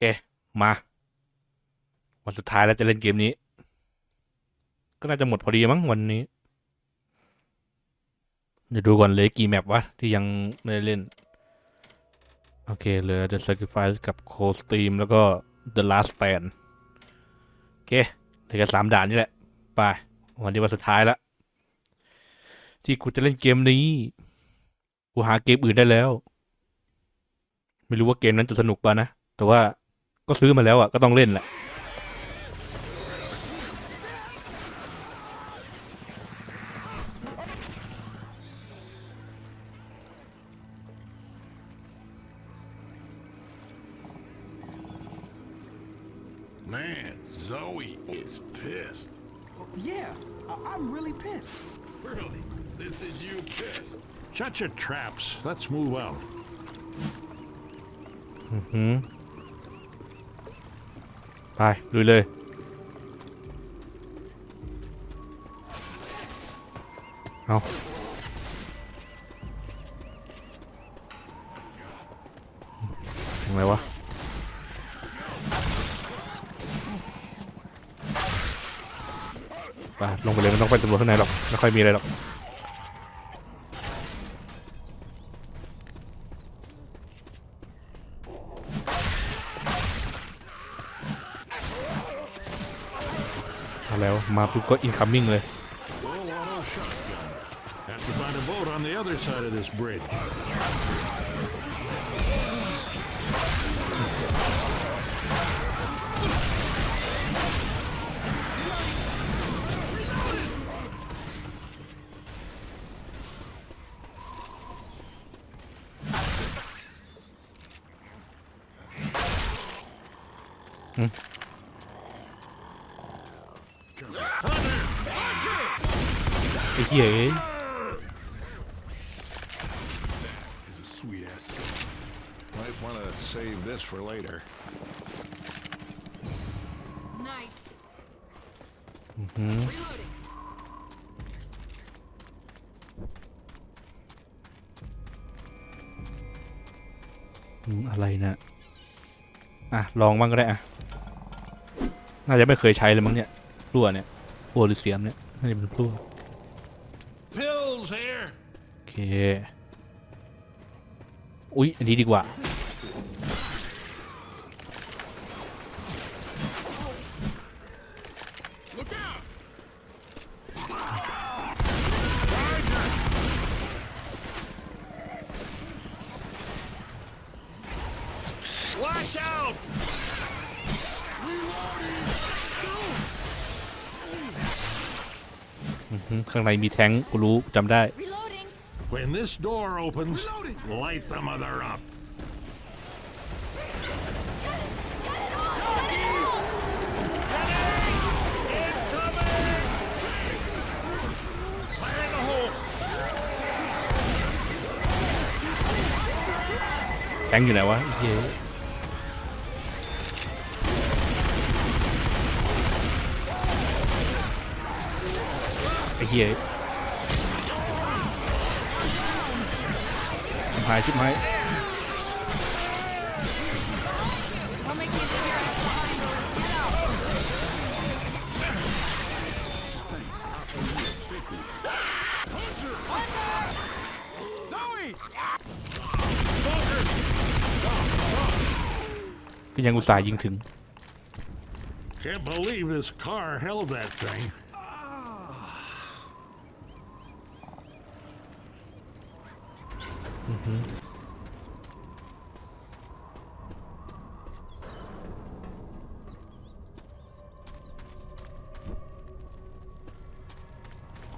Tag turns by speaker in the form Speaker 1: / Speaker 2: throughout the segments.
Speaker 1: เค มา วันสุดท้ายแล้วจะเล่นเกมนี้ ก็น่าจะหมดพอดีมั้งวันนี้ เดี๋ยวดูก่อนเลยกี่แมปวะ ที่ยังไม่ได้เล่น โอเคเหลือ The Sacrifice กับ Cold Stream แล้วก็ The Last Stand โอเคเหลือแค่สามด่านนี่แหละ ไป วันนี้วันสุดท้ายละ ที่กูจะเล่นเกมนี้ กูหาเกมอื่นได้แล้ว ไม่รู้ว่าเกมนั้นจะสนุกป่ะนะ แต่ว่า ก็ซื้อมาแล้วอ่ะ ก็ต้องเล่นแหละ
Speaker 2: Man, Zoe is pissed.
Speaker 3: Yeah, I- I'm really pissed.
Speaker 2: Really? This is you pissed?
Speaker 4: Shut your traps. Let's move out.
Speaker 1: หืม ไปลุยเลย เอาทำไมวะ ไป ลงไปเลยไม่ต้องไปตำรวจข้างในหรอก ไม่ค่อยมีอะไรหรอก เอาแล้วมาปุ๊บก็ incoming เลย
Speaker 4: Full auto shotgun. Have to find a boat on the other side of this bridge.
Speaker 1: ไอ้เหี้ยเอ้ย
Speaker 2: He's a sweet ass.
Speaker 4: Might want to save this for later.
Speaker 5: Nice. Reloading.
Speaker 1: อืมอะไรนะอะ ลองบ้างก็ได้อะ น่าจะไม่เคยใช้เลยมั้งเนี่ย พลั่วเนี่ยพลั่วหรือเสียมเนี่ยน่าจะเป็นพลั่ว
Speaker 4: Pills here.
Speaker 1: โอเค อุ๊ย อันนี้ดีกว่า
Speaker 2: Look out!
Speaker 4: Watch out!
Speaker 1: อือหือ ข้างในมีแท้งกูรู้จำได้
Speaker 5: Reloading.
Speaker 4: When this door opens, light the mother up. Fire in the hole!
Speaker 1: แไอ้เหี้ยหายชิบหายก็ยังอุตส่าห์ยิงถึง
Speaker 4: Can't believe this car held that thing.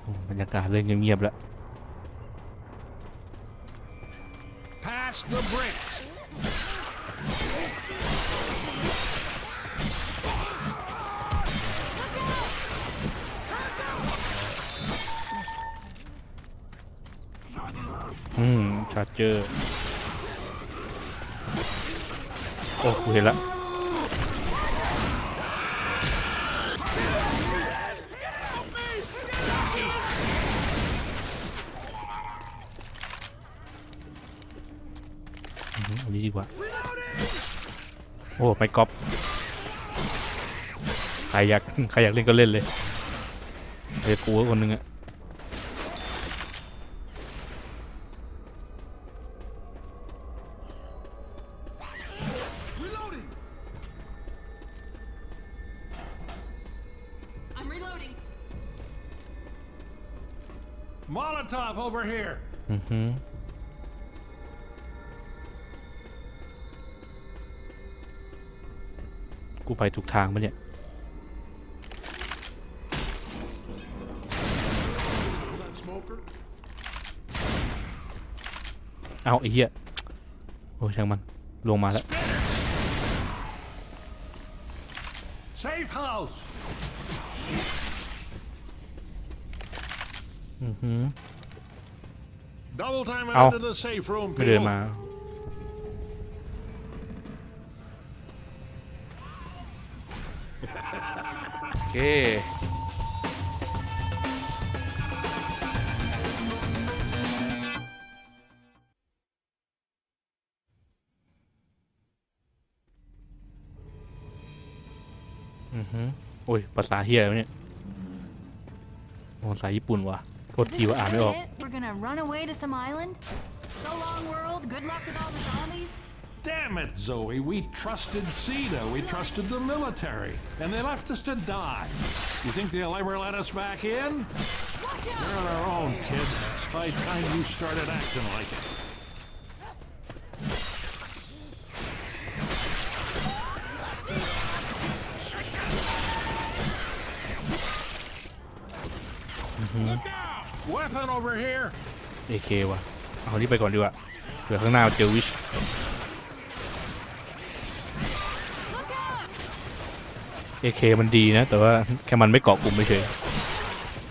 Speaker 1: โอ้บรรยากาศเริ่มเงียบๆแล้ว โอ้ไม่ก๊อปใครอยากใครอยากเล่นก็เล่นเลยเดี๋ยวกูก็คนหนึงอะ
Speaker 3: Reloading.
Speaker 5: I'm reloading.
Speaker 4: Molotov over here.
Speaker 1: อือหื กูไปถูกทางปะเนี่ย
Speaker 2: That smoker?
Speaker 1: เอาไอ้เหี้ย โอ้ช่างมัน ลงมาแล้ว
Speaker 4: Safe house.
Speaker 1: อือหือ
Speaker 4: Double time it
Speaker 1: Ow.
Speaker 4: into the safe room,
Speaker 1: ไม่เดิน
Speaker 4: people.
Speaker 1: มา โอเคอือหือโอ้ย ภาษาเฮียแล้วะเนี่ยโอ้ภาษาญี่ปุ่นว่ะโทษทีว่าอ่านไม่ออก
Speaker 5: We're gonna run away to some island? So long, world. Good luck with all the zombies.
Speaker 4: Damn it, Zoe. We trusted CETA. We trusted the military. And they left us to die. You think they'll ever let us back in?
Speaker 5: Watch
Speaker 4: They're
Speaker 5: out!
Speaker 4: on their own, kid. It's high time you started acting like it.
Speaker 2: Look out!
Speaker 4: Weapon over here.
Speaker 1: เอเคว่ะ เอาที่ไปก่อนดีกว่าเผื่อข้างหน้าเจอวิช เอเคมันดีนะ แต่ว่าแค่มันไม่เกาะกลุ่มไม่เฉย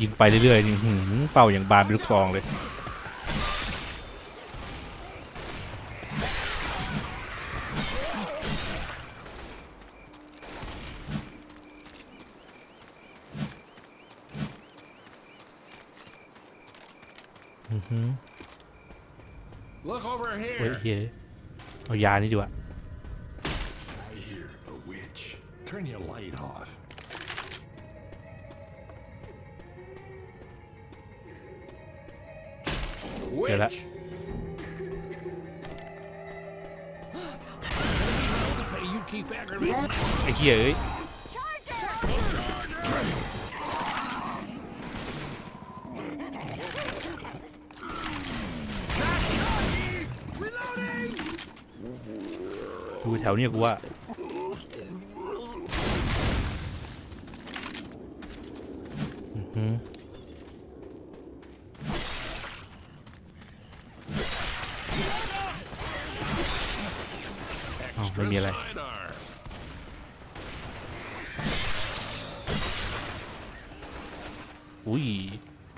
Speaker 1: ยิงไปเรื่อยๆนี่หืมเป้าอย่างบานเป็นลูกซองเลยอือหือ
Speaker 4: Look over
Speaker 1: เฮ้ย
Speaker 4: here.
Speaker 1: เฮ้ยเอายานี่ดีกว่า Okay, that-
Speaker 4: Witch. Hey, you keep aggravating me.
Speaker 1: ไอ้เหี้ยเอ้ย
Speaker 5: Charger!
Speaker 1: ดูแถวเนี้ยกูว่า อือ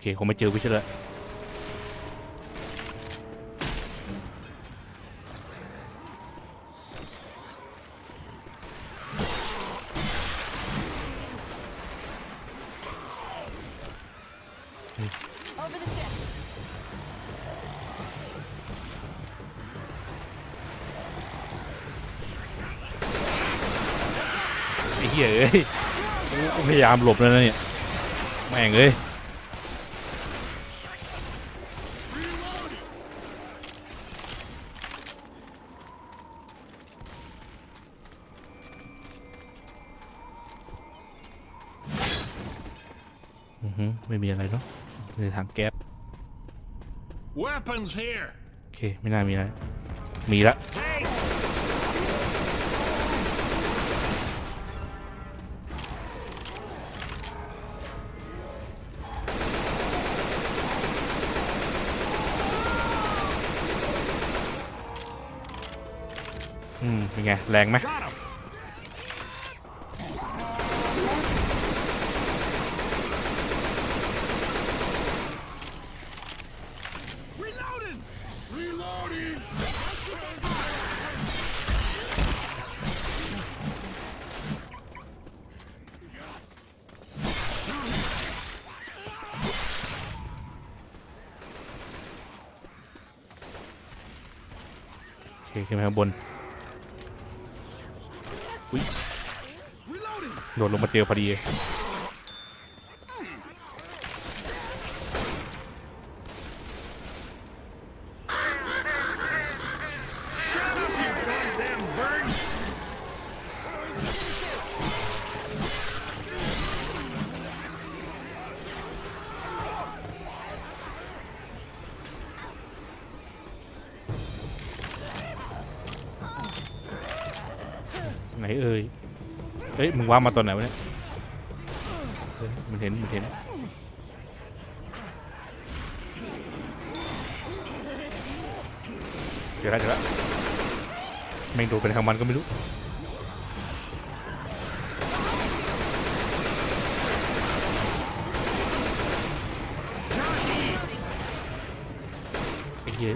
Speaker 1: เคคงไม่เจอวิชแล้ว
Speaker 5: Over the ship.
Speaker 1: ไอ้เหี้ยเอ้ยกูพยายามหลบแล้วนะเนี่ย แม่งเอ้ย อือหือไม่มีอะไรเนาะในถังแก๊ส
Speaker 4: Weapons here.
Speaker 1: โอเค ไม่น่ามีอะไรมีละ
Speaker 4: Hey!
Speaker 1: อืมเป็นไง แรงไหม
Speaker 4: Got him.
Speaker 2: Reloading! Reloading!
Speaker 1: Okay, โอเค ข้างบนโดดลงมาเจอพอดี ว่ามาตอนไหนวะเนี่ยมันเห็นมันเห็นเจอแล้วเจอแล้วแม่โดนเป็นทางมันก็ไม่รู้ไอ้เหี้ย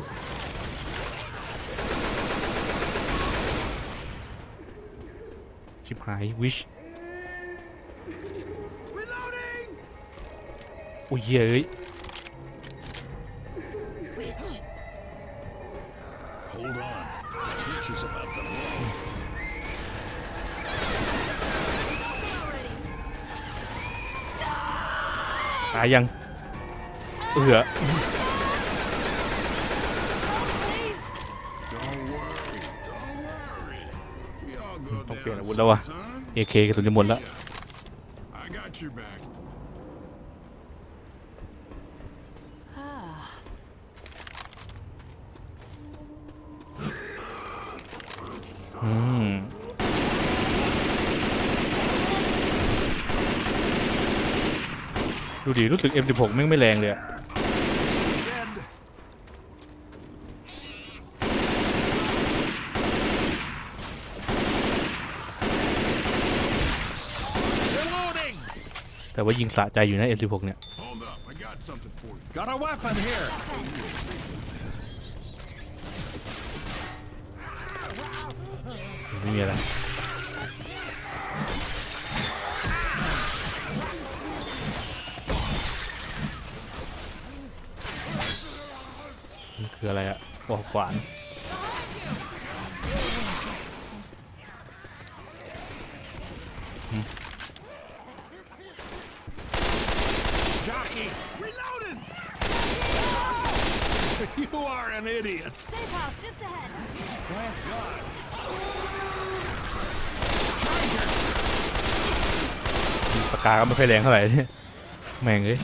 Speaker 1: ชิบหายวิช
Speaker 2: Reloading.
Speaker 1: โอุ้ยเฮ้ยตายยังเอือต้องเปลี่ยนอาวุธแล้ววะเอเคกระสุนจะหมดแล้ว
Speaker 2: I got your back.
Speaker 5: Ah.
Speaker 1: อืม ดูดิรู้สึก M16 แม่งไม่แรงเลยแต่ว่ายิงสะใจอยู่นะ M16 เนี่ยไม่มีอะไร คืออะไรอะปอกขวาน
Speaker 4: Jockey,
Speaker 2: Reloading.
Speaker 4: you are an idiot.
Speaker 5: Safe house just ahead.
Speaker 1: ปากกาก็ไม่ค่อยแรงเท่าไหร่เนี่ยแม่งเอ้ย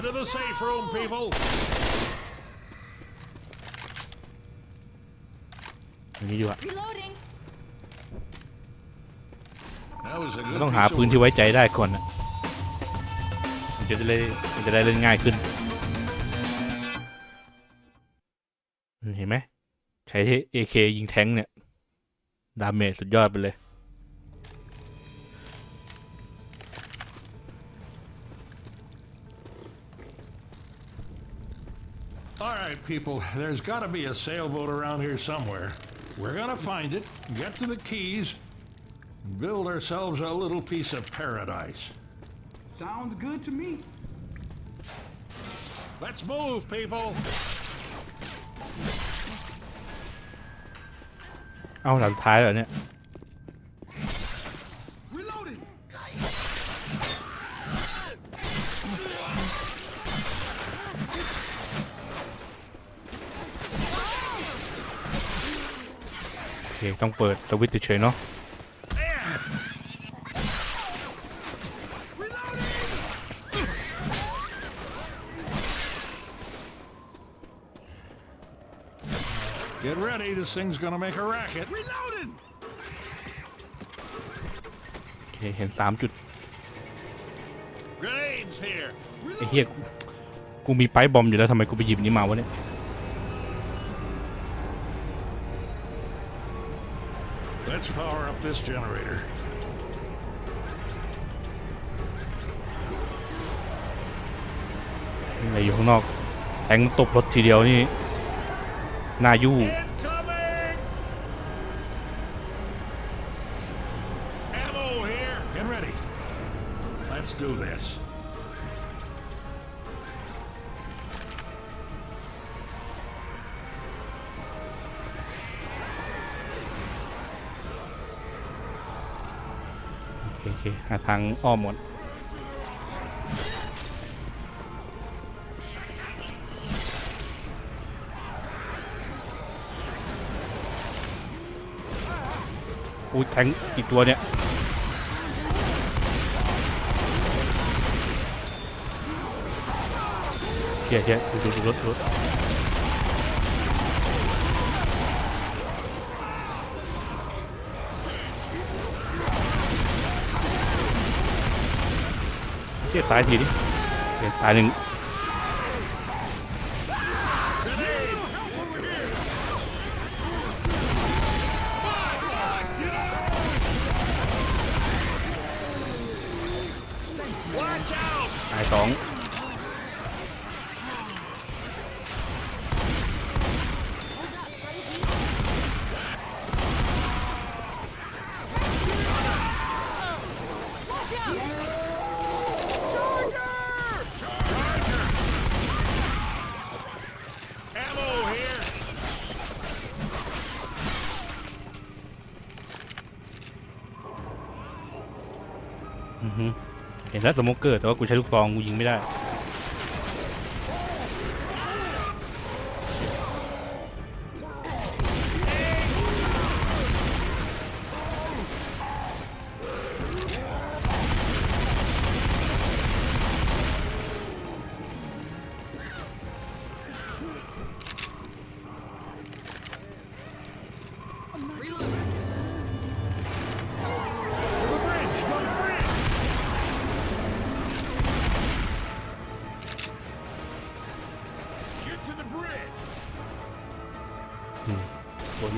Speaker 4: Into the safe room, people.
Speaker 1: อย่างนี้ดีกว่า
Speaker 5: Reloading.
Speaker 4: That was a
Speaker 1: เรา
Speaker 4: good
Speaker 1: ต้องหา
Speaker 4: piece of
Speaker 1: ปืนที่ไว้ใจได้ก่อนนะมันจะได้มันจะได้เล่นง่ายขึ้นเห็นไหมใช้ที่ AK ยิงแท้งค์เนี่ย ดาเมจสุดยอดไปเลย
Speaker 4: right, people, there's got to be a sailboat around here somewhere. We're going to find it, get to the keys, build ourselves a little piece of paradise.
Speaker 3: Sounds good to me.
Speaker 4: Let's move, people.
Speaker 1: เอาหลังท้ายเหรอเนี่ย ต้องเปิดสวิตช์เฉยๆเนาะ
Speaker 4: Get ready, this thing's going to make a racket.
Speaker 2: Reloading.
Speaker 1: โอเคเห็นสามจุด
Speaker 4: Grenades here.
Speaker 1: ไอ้เหี้ยกูกูมีไปป์บอมอยู่แล้วทำไมกูไปหยิบนี้มาวะเนี่ย
Speaker 4: Let's power up this generator.
Speaker 1: อะไรอยู่ข้างนอกแทงตบรถทีเดียวนี่น่ายู่ It's เคหาทางอ้อมหมดอู้แทงกี่ตัวเนี่ยเฮียเฮียดูดูดูรถรถ ยตายทีดิเฮียตายหนึ่งตายสอง อือฮึ เห็นแล้วสโมกเกอร์แต่ว่ากูใช้ลูกซองกูยิงไม่ได้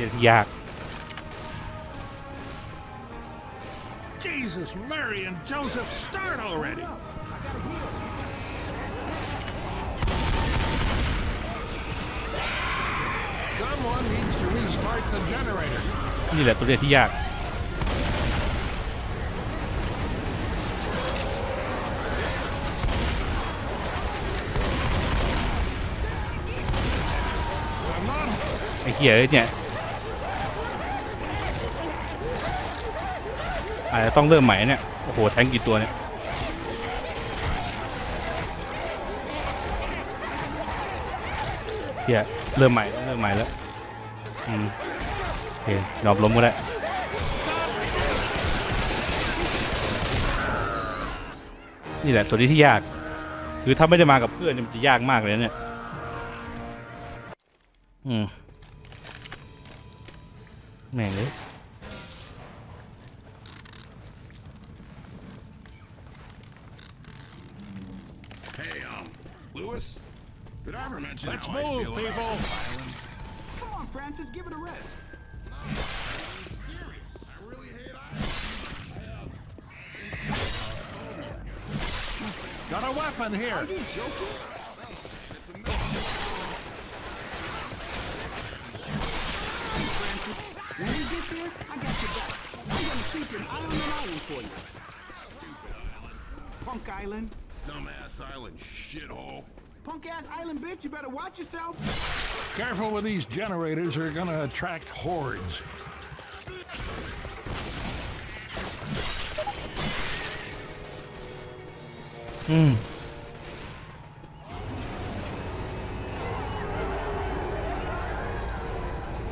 Speaker 1: ตัวนี้ที่ยาก
Speaker 4: Jesus, Mary, and Joseph, start already! Someone needs to restart the generator.
Speaker 1: นี่แหละตัวนี้ที่ยาก
Speaker 4: Come on.
Speaker 1: ไอ้เหี้ยเอ้ยเนี่ย อาจจะต้องเริ่มใหม่เนี่ย โอ้โห แทงกี่ตัวเนี่ยเหี้ยเริ่มใหม่เริ่มใหม่แล้ว อืมโอเคยอมล้มก็ได้นี่แหละตัวนี้ที่ยาก คือถ้าไม่ได้มากับเพื่อนเนี่ยมันจะยากมากเลยนะเนี่ย อืม แม่งเลย
Speaker 2: did I
Speaker 4: Let's
Speaker 2: how I
Speaker 4: move,
Speaker 2: feel
Speaker 4: people.
Speaker 2: Island?
Speaker 3: Come on, Francis, give it a rest.
Speaker 2: I'm serious. I really hate Island.
Speaker 4: Got a weapon here.
Speaker 3: Are you joking?
Speaker 2: It's a mess.
Speaker 3: Francis, when we get there, I got your back. I'm gonna keep an eye on that island for you.
Speaker 2: Stupid island.
Speaker 3: Punk Island.
Speaker 2: Dumbass island shithole.
Speaker 3: Punk ass island bitch, you better watch yourself.
Speaker 4: Careful with these generators, they're gonna attract hordes. Hmm.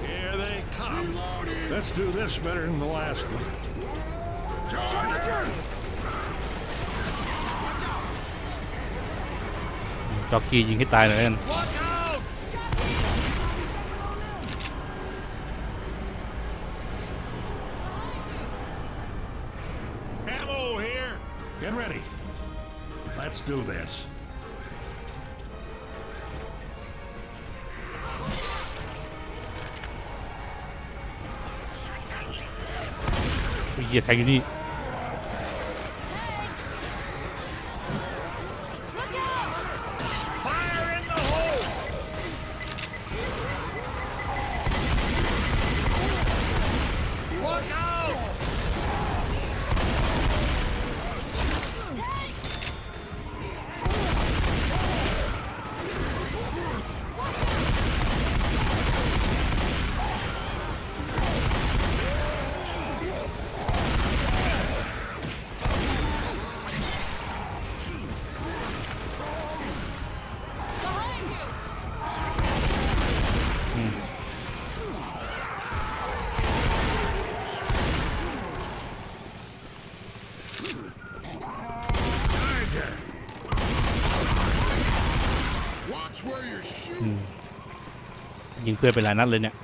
Speaker 4: Here they come. Let's do this better than the last one.
Speaker 3: Charger!
Speaker 1: จ็อกกี้ยิงให้ตายหน่อยแล้วกัน
Speaker 4: Look out! Ammo here! Get ready. Let's do this.
Speaker 1: ไอ้เหี้ยแทงอยู่นี่ ยิงเพื่อนไปหลายนัดเลยเนี่ย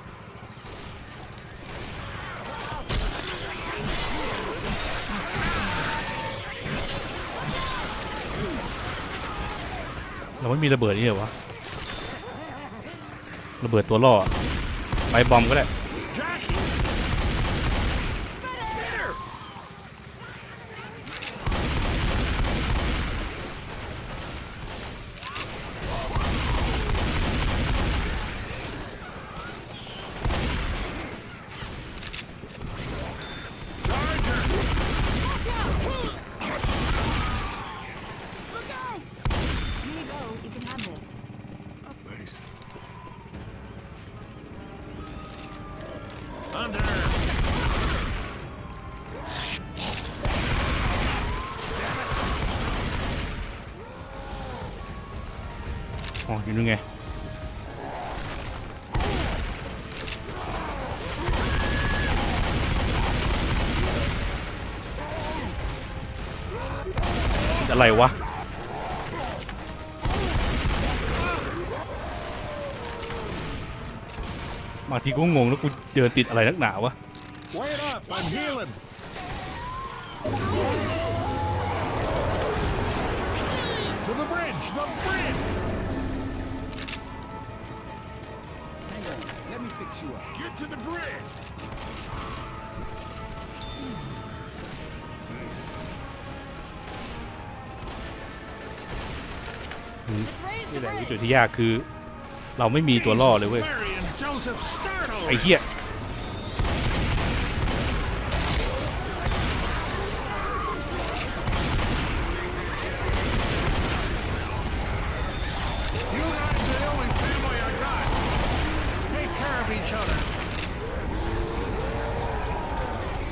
Speaker 1: เราไม่มีระเบิดนี่เหรอวะ ระเบิดตัวล่อ ไปบอมก็ได้ อยู่นู่นไงอะไรวะบางทีกูงงแล้วกูเดินติดอะไรนักหนาวะ
Speaker 4: Wait up! I'm healing! To
Speaker 3: fix you up.
Speaker 2: Get to the bridge. Nice.
Speaker 5: Let's raise
Speaker 1: นี่
Speaker 5: the
Speaker 1: แหละคือ
Speaker 5: bridge.
Speaker 1: จุดที่ยากคือ เราไม่มีตัวล่อเลยเว้ย
Speaker 4: Mary and Joseph Startle!
Speaker 1: ไอ้เหี้ย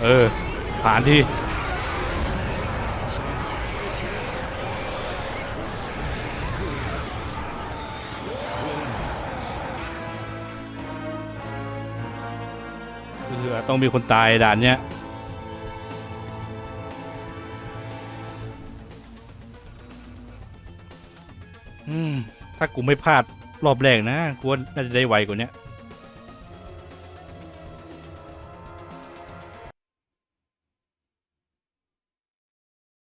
Speaker 1: เออ ผ่านที่คือต้องมีคนตายด่านเนี้ยถ้ากูไม่พลาดรอบแรกนะกูว่าน่าจะได้ไวกว่านี้